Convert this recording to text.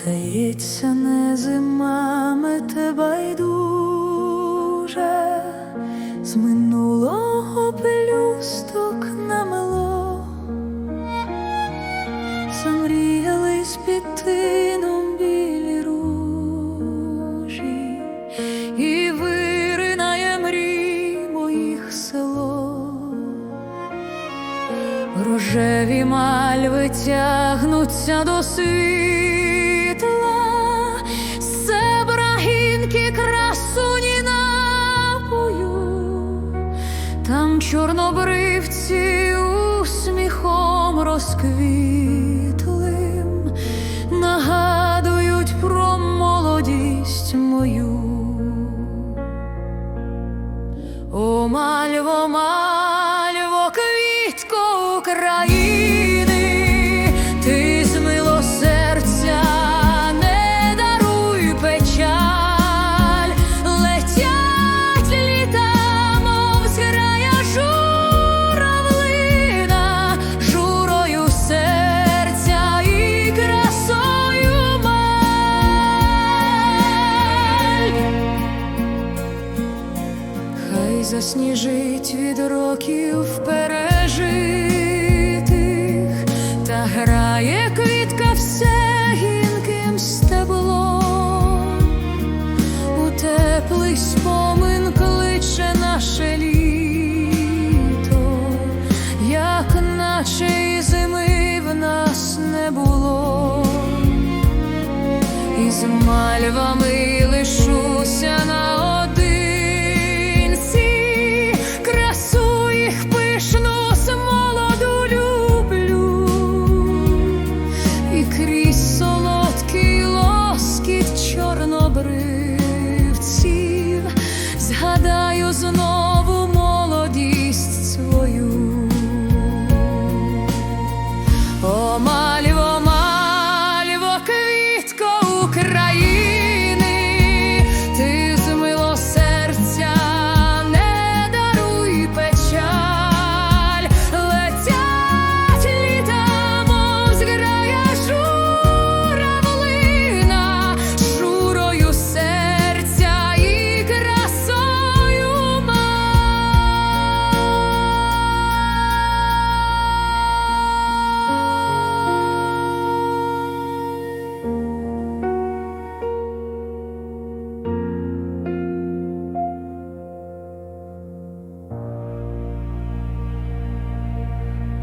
Здається, не зима мете байдуже, з минулого пелюсток намело, замріялись під тином білі ружі, і виринає мрій моїх село. Рожеві мальви тягнуться до світла, Себрагінки красуні напою, там чорнобривці усміхом розквітлим нагадують про молодість мою. О, мальво, мальво, засніжить від років пережитих, та грає квітка все гінким стеблом, у теплий спомин кличе наше літо, як наче і зими в нас не було. Із мальвами лишуся наодинці, cry.